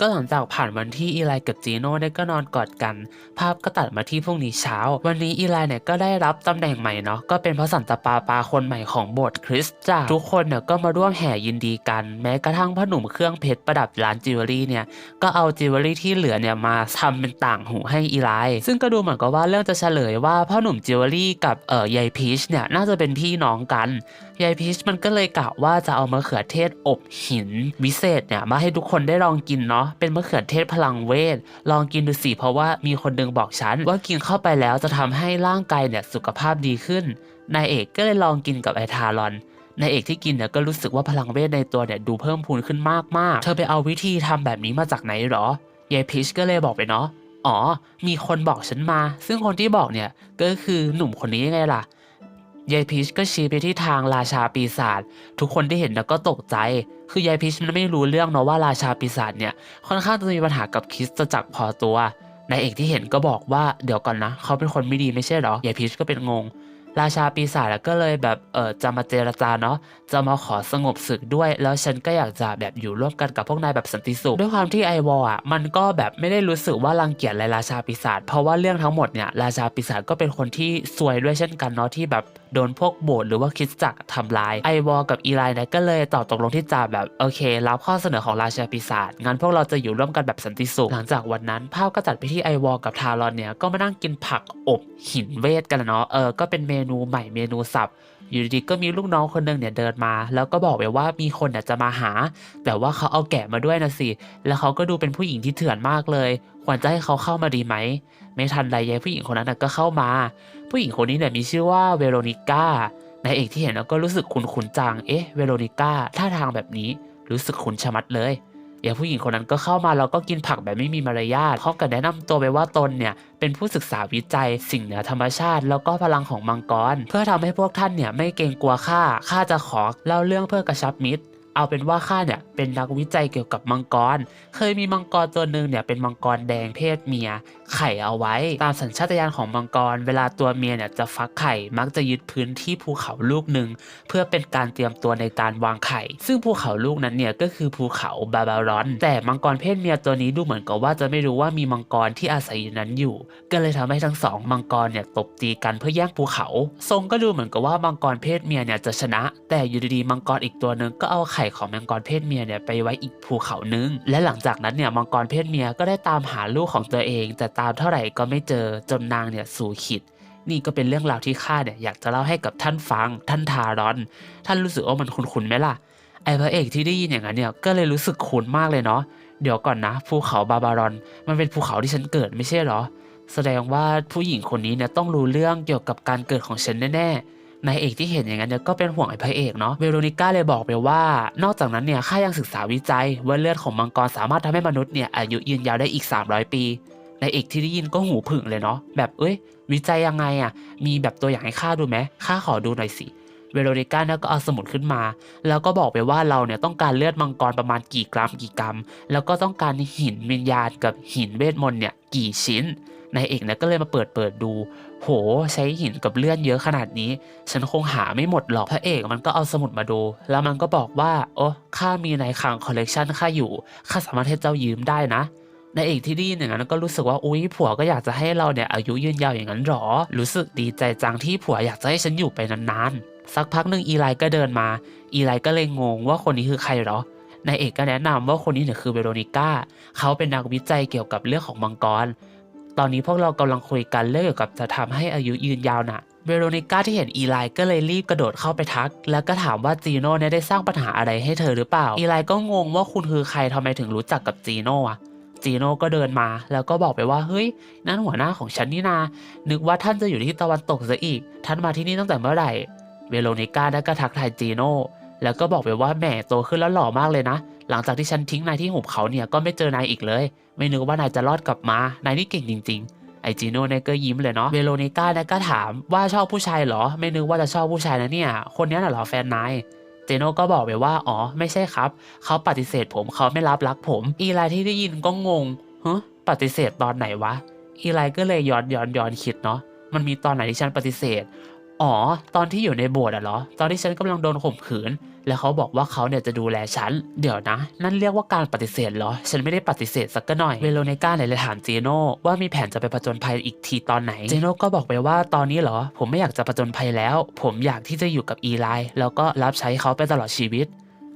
ก็หลังจากผ่านวันที่อีไลกับจีโน่ได้ก็นอนกอดกัน ภาพก็ตัดมาที่พรุ่งนี้เช้า วันนี้อีไลเนี่ยก็ได้รับตำแหน่งใหม่เนาะก็เป็นพระสันตะปาปาคนใหม่ของโบสถ์คริสต์จากทุกคนเนี่ยก็มาร่วมแห่ยินดีกัน แม้กระทั่งพ่อหนุ่มเครื่องเพชรประดับร้านจิวเวลรี่เนี่ยก็เอาจิวเวลรี่ที่เหลือเนี่ยมาทำเป็นต่างหูให้อีไลซึ่งก็ดูเหมือนกับว่าเรื่องจะเฉลยว่าพ่อหนุ่มจิวเวลรี่กับเอ่อยายพีชเนี่ยน่าจะเป็นพี่น้องกันยายพีชมันก็เลยกะว่าจะเอามะเขือเทศอบหินวิเศษเนี่ยมาให้ทุกคนได้ลองกินเนาะเป็นมะเขือเทศพลังเวท ลองกินดูสิเพราะว่ามีคนดึงบอกฉันว่ากินเข้าไปแล้วจะทำให้ร่างกายเนี่ยสุขภาพดีขึ้น นายเอกก็เลยลองกินกับไอทารอนนายเอกที่กินเนี่ยก็รู้สึกว่าพลังเวทในตัวเนี่ยดูเพิ่มพูนขึ้นมากๆ เธอไปเอาวิธีทำแบบนี้มาจากไหนหรอยายพีชก็เลยบอกไปเนาะ อ๋อ มีคนบอกฉันมา ซึ่งคนที่บอกเนี่ยก็คือหนุ่มคนนี้ยังไงล่ะ ยายพีชก็ชี้ไปที่ทางราชาปีศาจทุกคนที่เห็นนะก็ตกใจ คือยายพีชมันไม่รู้เรื่องเนาะว่าราชาปีศาจเนี่ยค่อนข้างจะมีปัญหากับคริสตจักรพอตัวนายเอกที่เห็นก็บอกว่าเดี๋ยวก่อนนะ เขาเป็นคนไม่ดีไม่ใช่หรอยายพีชก็เป็นงง ราชาปีศาจก็เลยแบบเออจะมาเจรจาเนาะจะมาขอสงบศึกด้วย แล้วฉันก็อยากจะแบบอยู่ร่วมกันกับพวกนายแบบสันติสุขด้วยความที่ไอวอลอะมันก็แบบไม่ได้รู้สึกว่ารังเกียจอะไรราชาปีศาจเพราะว่าเรื่องทั้งหมดเนี่ยราชาปีศาจก็เป็นคนที่ซวยด้วยเช่นกันเนาะที่แบบโดนพวกโบสถ์หรือว่าคริดจักรทำลาย ไอวอลกับอีไลเนี่ยก็เลยตอบตกลงที่จะแบบโอเค รับข้อเสนอของราชาปีศาจงั้นพวกเราจะอยู่ร่วมกันแบบสันติสุข หลังจากวันนั้นภาพก็จัดไปที่ไอวอลกับทารอนเนี่ยก็มานั่งกินผักอบหินเวทกันเนาะเออก็เป็นเมนูใหม่เมนูสับ อยู่ดีๆก็มีลูกน้องคนหนึงเนี่ยเดินมา แล้วก็บอกไปว่ามีคนเนี่ยจะมาหา แต่ว่าเขาเอาแกะมาด้วยนะสิ แล้วเขาก็ดูเป็นผู้หญิงที่เถื่อนมากเลย ควรจะให้เขาเข้ามาดีไหม ไม่ทันใดยายผู้หญิงคนนั้นนะก็เข้ามา ผู้หญิงคนนี้เนี่ยมีชื่อว่าเวโรนิก้านายเอกที่เห็นแล้วก็รู้สึกคุ้นๆจัง เอ๊ะ เวโรนิก้าท่าทางแบบนี้ รู้สึกคุ้นชะมัดเลย อย่างผู้หญิงคนนั้นก็เข้ามาแล้วก็กินผักแบบไม่มีมารยาทพร้อมกับแนะนำตัวไปว่าตนเนี่ยเป็นผู้ศึกษาวิจัย สิ่งเหนือธรรมชาติ แล้วก็พลังของมังกร เพื่อทำให้พวกท่านเนี่ยไม่เกรงกลัวข้าข้าจะขอเล่าเรื่องเพื่อกระชับมิตร เอาเป็นว่าข้าเนี่ยเป็นนักวิจัยเกี่ยวกับมังกร เคยมีมังกรตัวหนึ่งเนี่ยเป็นมังกรแดงเพศเมีย ไข่เอาไว้ ตามสัญชาตญาณของมังกร เวลาตัวเมียเนี่ยจะฟักไข่มักจะยึดพื้นที่ภูเขาลูกหนึ่งเพื่อเป็นการเตรียมตัวในการวางไข่ ซึ่งภูเขาลูกนั้นเนี่ยก็คือภูเขาบาบารอน แต่มังกรเพศเมียตัวนี้ดูเหมือนกับว่าจะไม่รู้ว่ามีมังกรที่อาศัยอยู่นั้นอยู่ ก็เลยทำให้ทั้งสองมังกรเนี่ยตบตีกันเพื่อแย่งภูเขา ทรงก็ดูเหมือนกับว่ามังกรเพศเมียเนี่ยจะชนะ แต่อยู่ดีๆมังกรอีกตัวหนึ่งก็เอาไข่ของมังกรเพศเมียเนี่ยไปไว้อีกภูเขานึง และหลังจากนั้นเนี่ยมังกรเพศเมียก็ได้ตามหาลูกของตัวเอง แต่ตามเท่าไหร่ก็ไม่เจอจนนางเนี่ยสู่ขิดนี่ก็เป็นเรื่องราวที่ข้าเนี่ยอยากจะเล่าให้กับท่านฟัง ท่านทารอน ท่านรู้สึกว่ามันคุ้นๆไหมล่ะ ไอพระเอกที่ได้ยินอย่างนั้นเนี่ยก็เลยรู้สึกคุ้นมากเลยเนาะ เดี๋ยวก่อนนะ ภูเขาบาบารอน มันเป็นภูเขาที่ฉันเกิดไม่ใช่เหรอ แสดงว่าผู้หญิงคนนี้เนี่ยต้องรู้เรื่องเกี่ยวกับการเกิดของฉันแน่ๆ นายเอกที่เห็นอย่างนั้นเนี่ยก็เป็นห่วงไอ้พระเอกเนาะเวโรนิก้าเลยบอกไปว่า นอกจากนั้นเนี่ยข้ายังศึกษาวิจัยว่าเลือดของมังกรสามารถทำให้มนุษย์เนี่ยอายุยืนยาวได้อีก 300 ปีนายเอกที่ได้ยินก็หูผึ่งเลยเนาะแบบเอ้ย วิจัยยังไงอะ่ะมีแบบตัวอย่างให้ข้าดูไหมข้าขอดูหน่อยสิเวโรนิก้าเนี่ยก็เอาสมุดขึ้นมา แล้วก็บอกไปว่าเราเนี่ยต้องการเลือดมังกรประมาณกี่กรัมกี่กรัม แล้วก็ต้องการหินวิญญาณกับหินเวทมนต์เนี่ยกี่ชิ้น นายเอกเนี่ยก็เลยมาเปิดเปิดดู โห ใช้หินกับเลือดเยอะขนาดนี้ ฉันคงหาไม่หมดหรอก พระเอกมันก็เอาสมุดมาดู แล้วมันก็บอกว่า โอ้ข้ามีในคลังคอลเลกชันข้าอยู่ ข้าสามารถให้เจ้ายืมได้นะนายเอกที่ได้ยินอย่างนั้นก็รู้สึกว่าอุ๊ยผัวก็อยากจะให้เราเนี่ยอายุยืนยาวอย่างนั้นหรอ รู้สึกดีใจจังที่ผัวอยากจะให้ฉันอยู่ไปนานๆ สักพักหนึ่งอีไลก็เดินมา อีไลก็เลยงงว่าคนนี้คือใครหรอนายเอกก็แนะนำว่าคนนี้เนี่ยคือเวโรนิก้า เขาเป็นนักวิจัยเกี่ยวกับเรื่องของมังกร ตอนนี้พวกเรากำลังคุยกันเรื่องเกี่ยวกับจะทำให้อายุยืนยาวน่ะเวโรนิก้าที่เห็นอีไลก็เลยรีบกระโดดเข้าไปทัก แล้วก็ถามว่าจีโน่เนี่ยได้สร้างปัญหาอะไรให้เธอหรือเปล่า อีไลก็งงว่าคุณคือใครทำไมถึงรู้จักกับจีโน่อะจีโน่ก็เดินมา แล้วก็บอกไปว่าเฮ้ยนั่นหัวหน้าของฉันนี่นา นึกว่าท่านจะอยู่ที่ตะวันตกซะอีก ท่านมาที่นี่ตั้งแต่เมื่อไหร่ เวโรนิก้าได้ก็ทักทายจีโน่แล้วก็บอกไปว่าแหมโตขึ้นแล้วหล่อมากเลยนะ หลังจากที่ฉันทิ้งนายที่หุบเขาเนี่ยก็ไม่เจอนายอีกเลย ไม่นึกว่านายจะรอดกลับมานายนี่เก่งจริง ๆ ไอจีโน่เนี่ยก็ยิ้มเลยเนาะเวโรนิก้าเนี่ยก็ถามว่าชอบผู้ชายเหรอ ไม่นึกว่าจะชอบผู้ชายนะเนี่ย คนนี้น่ะเหรอแฟนนายเจโน่ก็บอกไปว่า อ๋อ ไม่ใช่ครับ เขาปฏิเสธผมเขาไม่รับรักผม อีไลที่ได้ยินก็งงฮะปฏิเสธตอนไหนวะ อีไลก็เลยย้อนย้อนย้อนคิดเนาะ มันมีตอนไหนที่ฉันปฏิเสธ อ๋อ ตอนที่อยู่ในโบสถ์อะเหรอ ตอนที่ฉันกำลังโดนข่มขืน แล้วเขาบอกว่าเขาเนี่ยจะดูแลฉัน เดี๋ยวนะ นั่นเรียกว่าการปฏิเสธเหรอ ฉันไม่ได้ปฏิเสธสักหน่อย เวโรเนก้าเนี่ยเลยถามเจโน่ว่ามีแผนจะไปผจญภัยอีกทีตอนไหน เจโน่ก็บอกไปว่าตอนนี้เหรอ ผมไม่อยากจะผจญภัยแล้ว ผมอยากที่จะอยู่กับอีไลแล้วก็รับใช้เขาไปตลอดชีวิต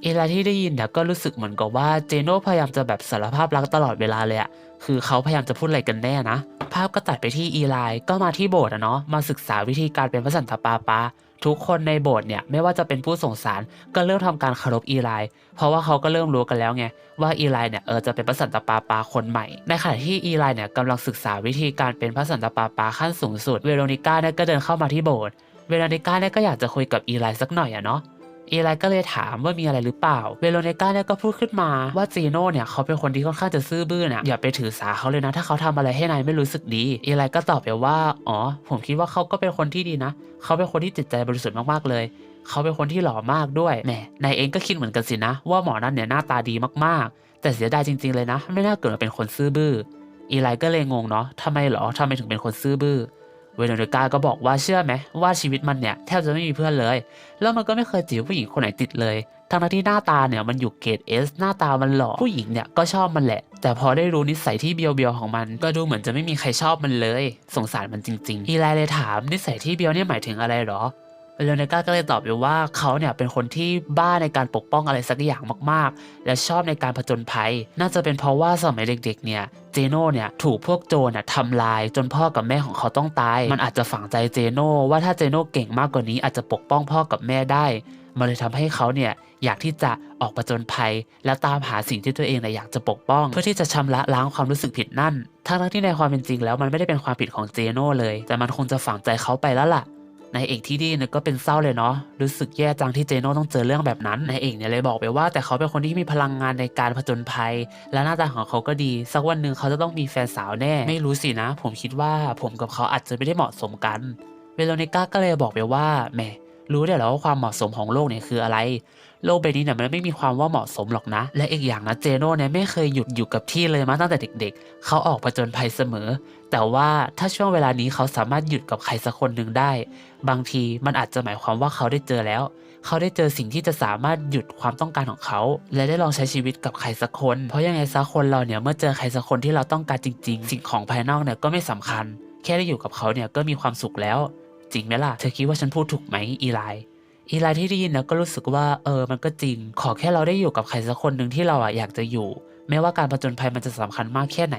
อีไลที่ได้ยินเนี่ยก็รู้สึกเหมือนกับว่าเจโน่พยายามจะแบบสารภาพรักตลอดเวลาเลยอะคือเขาพยายามจะพูดอะไรกันแน่นะ ภาพก็ตัดไปที่อีไลก็มาที่โบสถ์อะเนาะ มาศึกษาวิธีการเป็นพระสันตะปาปา ทุกคนในโบสถ์เนี่ยไม่ว่าจะเป็นผู้ส่งสารก็เริ่มทำการเคารพอีไลเพราะว่าเขาก็เริ่มรู้กันแล้วไงว่าอีไลเนี่ยเออจะเป็นพระสันตะปาปาคนใหม่ ในขณะที่อีไลเนี่ยกำลังศึกษาวิธีการเป็นพระสันตะปาปาขั้นสูงสุด เวโรนิก้าเนี่ยก็เดินเข้ามาที่โบสถ์เวโรนิก้าเนี่ยก็อยากจะคุยกับอีไลสักหน่อยอะเนาะ อีไลก็เลยถามว่ามีอะไรหรือเปล่า เวโรเนก้าเนี่ยก็พูดขึ้นมาว่าจีโน่เนี่ยเขาเป็นคนที่ค่อนข้างจะซื่อบื้อน่ะอย่าไปถือสาเขาเลยนะ ถ้าเขาทำอะไรให้นายไม่รู้สึกดีอีไลก็ตอบไปว่า อ๋อ ผมคิดว่าเขาก็เป็นคนที่ดีนะ เขาเป็นคนที่จิตใจบริสุทธิ์มากๆเลยเขาเป็นคนที่หล่อมากด้วยแหมนายเองก็คิดเหมือนกันสินะ ว่าหมอนั่นเนี่ยหน้าตาดีมากๆ แต่เสียดายจริง ๆเลยนะ ไม่น่าเกิดมาเป็นคนซื่อบื้ออีไลก็เลยงงเนาะทำไมหรอทำไมถึงเป็นคนซื่อบื้อ เวโรเนก้าก็บอกว่าเชื่อไหมว่าชีวิตมันเนี่ยแทบจะไม่มีเพื่อนเลย แล้วมันก็ไม่เคยจีบผู้หญิงคนไหนติดเลยทั้งที่หน้าตาเนี่ยมันอยู่เกรดเอสหน้าตามันหล่อผู้หญิงเนี่ยก็ชอบมันแหละ แต่พอได้รู้นิสัยที่เบียวเบียวของมัน ก็ดูเหมือนจะไม่มีใครชอบมันเลย สงสารมันจริงๆอีไลเลยถามนิสัยที่เบียวเนี่ยหมายถึงอะไรหรอ เวโรเนก้าก็เลยตอบไปว่าเขาเนี่ยเป็นคนที่บ้าในการปกป้องอะไรสักอย่างมากๆ และชอบในการผจญภัย น่าจะเป็นเพราะว่าสมัยเด็กๆเนี่ยเจโน่เนี่ยถูกพวกโจรน่ะทำลายจนพ่อกับแม่ของเขาต้องตาย มันอาจจะฝังใจเจโน่ว่าถ้าเจโน่เก่งมากกว่านี้อาจจะปกป้องพ่อกับแม่ได้มันเลยทำให้เขาเนี่ยอยากที่จะออกผจญภัย และตามหาสิ่งที่ตัวเองเนี่ยอยากจะปกป้อง เพื่อที่จะชำระล้างความรู้สึกผิดนั่น ทั้งที่ในความเป็นจริงแล้วมันไม่ได้เป็นความผิดของเจโน่เลย แต่มันคงจะฝังใจเขาไปแล้วล่ะ นายเอกที่ดีเนี่ยก็เป็นเศร้าเลยเนาะรู้สึกแย่จังที่เจโน่ต้องเจอเรื่องแบบนั้นนายเอกเนี่ยเลยบอกไปว่า แต่เขาเป็นคนที่มีพลังงานในการผจญภัย และหน้าตาของเขาก็ดี สักวันหนึ่งเขาจะต้องมีแฟนสาวแน่ ไม่รู้สินะ ผมคิดว่าผมกับเขาอาจจะไม่ได้เหมาะสมกันเวโรนิก้าก็เลยบอกไปว่าแหม รู้ได้แล้วว่าความเหมาะสมของโลกเนี่ยคืออะไร โลกใบนี้เนี่ยมันไม่มีความว่าเหมาะสมหรอกนะ และอีกอย่างนะเจโน่เนี่ยไม่เคยหยุดอยู่กับที่เลยมาตั้งแต่เด็ก ๆ เขาออกผจญภัยเสมอ แต่ว่าถ้าช่วงเวลานี้เขาสามารถหยุดกับใครสักคนหนึ่งได้ บางทีมันอาจจะหมายความว่าเขาได้เจอแล้ว เขาได้เจอสิ่งที่จะสามารถหยุดความต้องการของเขา และได้ลองใช้ชีวิตกับใครสักคน เพราะยังไงสักคนเราเนี่ยเมื่อเจอใครสักคนที่เราต้องการจริง ๆ สิ่งของภายนอกเนี่ยก็ไม่สำคัญ แค่ได้อยู่กับเขาเนี่ยก็มีความสุขแล้ว จริงไหมล่ะ เธอคิดว่าฉันพูดถูกไหมอีไลอีไลที่ได้ยินนะก็รู้สึกว่าเออมันก็จริง ขอแค่เราได้อยู่กับใครสักคนหนึ่งที่เราอะอยากจะอยู่ไม่ว่าการผจญภัยมันจะสำคัญมากแค่ไหน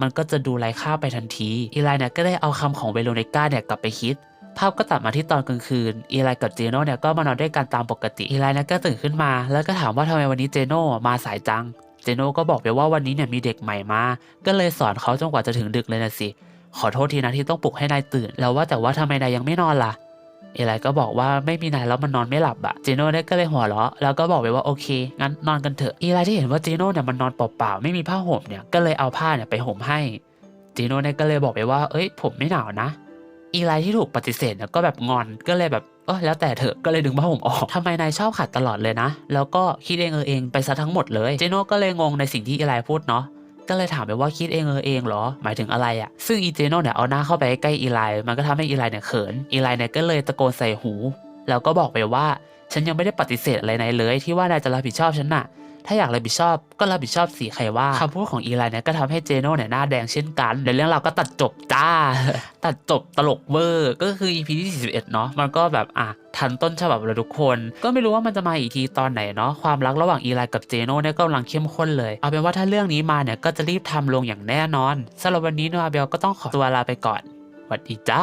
มันก็จะดูไร้ค่าไปทันที อีไลเนี่ยก็ได้เอาคำของเวโรเนก้าเนี่ยกลับไปคิด ภาพก็ตัดมาที่ตอนกลางคืน อีไลกับเจโน่เนี่ยก็มานอนด้วยกันตามปกติ อีไลเนี่ยก็ตื่นขึ้นมา แล้วก็ถามว่าทำไมวันนี้เจโน่มาสายจัง เจโน่ก็บอกไปว่าวันนี้เนี่ยมีเด็กใหม่มา ก็เลยสอนเขาจนกว่าจะถึงดึกเลยนะสิ ขอโทษทีนะที่ต้องปลุกให้นายตื่น แล้วว่าแต่ว่าทำไมนายยังไม่นอนล่ะ เอไลก็บอกว่าไม่มีนายแล้วมันนอนไม่หลับอะเจโน่เนี่ยก็เลยหัวเราะแล้วก็บอกไปว่าโอเค งั้นนอนกันเถอะอีไลที่เห็นว่าเจโน่เนี่ยมันนอนเปล่าๆไม่มีผ้าห่มเนี่ยก็เลยเอาผ้าเนี่ยไปห่มให้เจโน่เนี่ยก็เลยบอกไปว่า เอ้ย ผมไม่หนาวนะอีไลที่ถูกปฏิเสธเนี่ยก็แบบงอนก็เลยแบบเออแล้วแต่เถอะก็เลยดึงผ้าห่มออกทำไมนายชอบขัดตลอดเลยนะ แล้วก็คิดเองเออเองไปซะทั้งหมดเลยเจโน่ก็เลยงงในสิ่งที่อีไลพูดเนาะ ก็เลยถามไปว่าคิดเองเออเองเหรอ หมายถึงอะไรอะ่ะ ซึ่งอีเจโน่เนี่ยเอาหน้าเข้าไปใกล้อีไลมันก็ทำให้อีไลเนี่ยเขิน อีไลเนี่ยก็เลยตะโกนใส่หู แล้วก็บอกไปว่า ฉันยังไม่ได้ปฏิเสธอะไรนายเลยที่ว่านายจะรับผิดชอบฉันน่ะ ถ้าอยากรับผิดชอบก็รับผิดชอบสิใครว่าคำพูดของอีไลเนี่ยก็ทำให้เจโน่เนี่ยหน้าแดงเช่นกันในเรื่องเราวก็ตัดจบจ้า ตัดจบตลกเวอร์ ก็คือ EP ที่ 41 เนาะมันก็แบบอะทันต้นฉบับเลยทุกคน ก็ไม่รู้ว่ามันจะมาอีกทีตอนไหนเนาะความรักระหว่างอีไลกับเจโน่เนี่ยก็กำลังเข้มข้นเลย เอาเป็นว่าถ้าเรื่องนี้มาเนี่ยก็จะรีบทำลงอย่างแน่นอนสำหรับวันนี้โนอาเบลก็ต้องขอตัวลาไปก่อนสวัสดีจ้า